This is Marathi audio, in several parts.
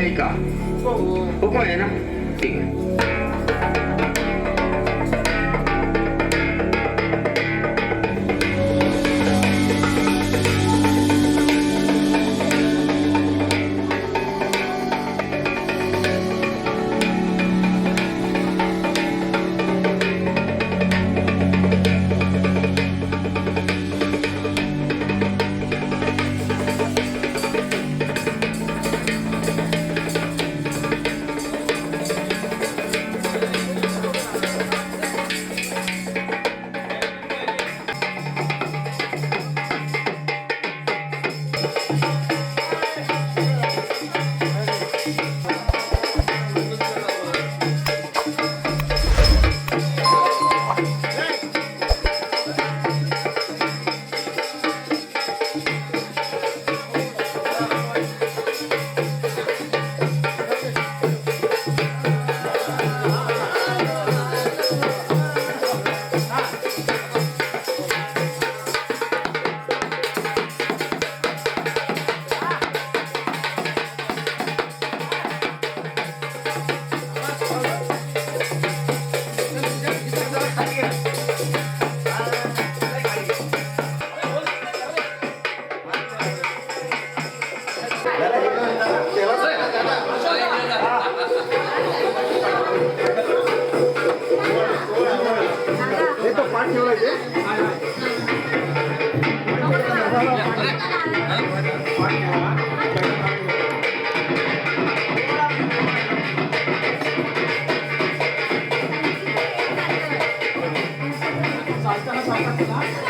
Erika. आहे ना ठीक आहे हॅलो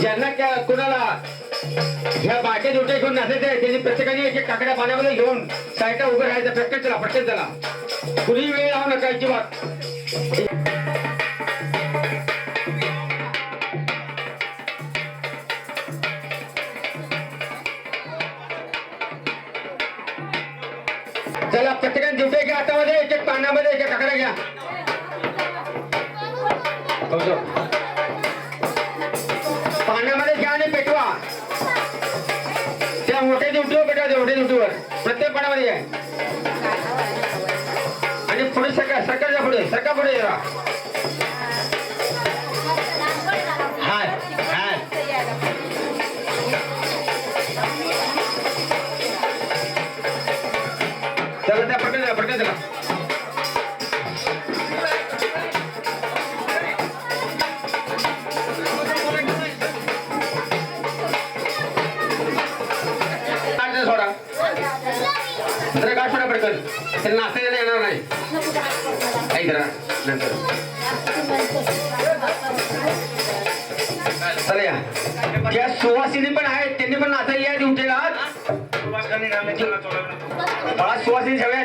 ज्यांना त्या कुणाला ह्या बाटे जोट्या घेऊन नाचायचं आहे त्यांनी प्रत्येकाने एक एक काकड्या पाण्यामध्ये घेऊन सायटा उभं राहायचं पटकन चला पटकन चला. कुणी वेळ लावू नका अजिबात. चला प्रत्येकाने दिवटे घ्या हातामध्ये एक एक पाण्यामध्ये एक एक काकड्या घ्या. हो, पेटवा. त्या मोठ्या दिवटीवर पेटवा त्या मोठ्या दिवटीवर प्रत्येक पाण्यामध्ये आहे आणि पुढे सकाळ सकाळच्या पुढे सकाळ पुढे जरा जरा गाठ सोडा पटकन त्यांना नाचायला येणार नाही. ऐक जरा नंतर. चला या. त्या सुवासिनी पण आहेत त्यांनी पण नाचायला या ड्युटीला. मला सुवासिनी सगळ्या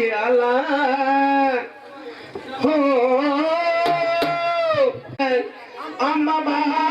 Allah. Oh, Amma.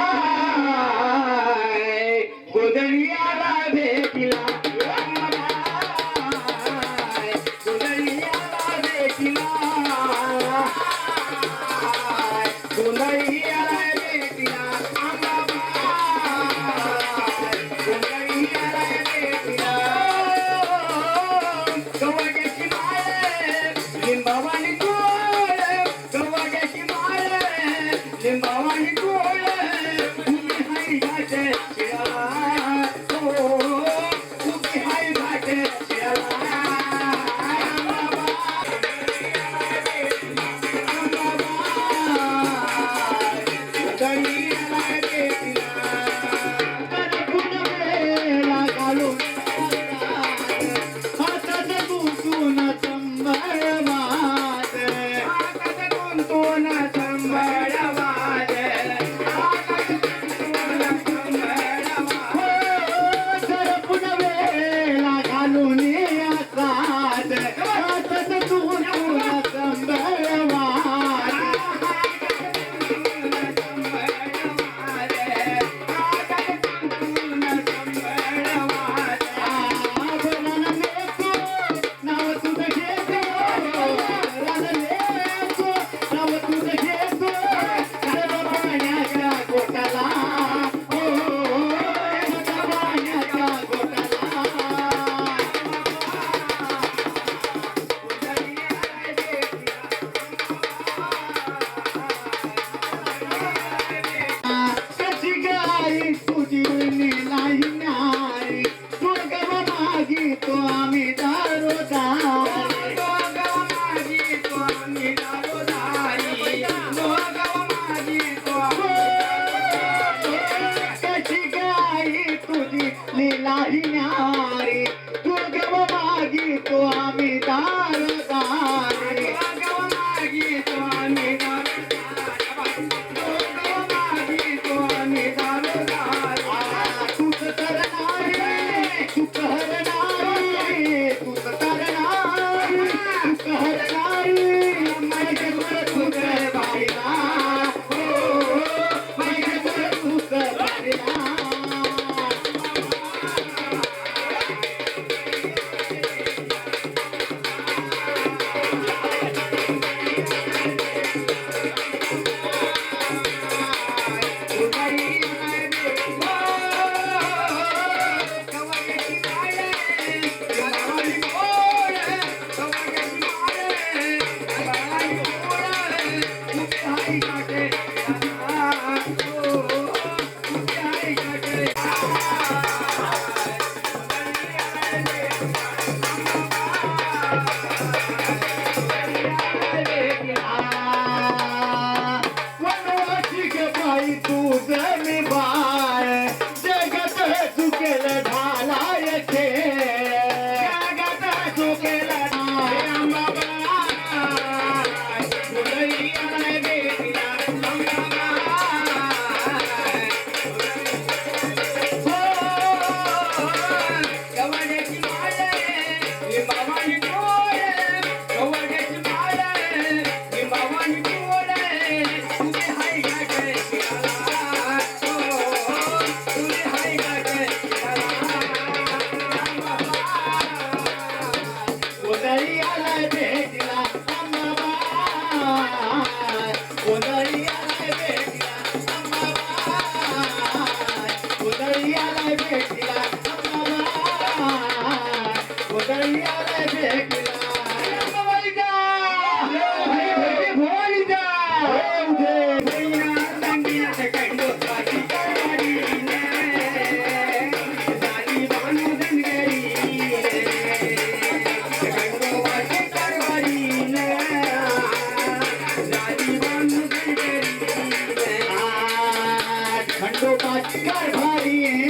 खंडोबाची कारभारी ना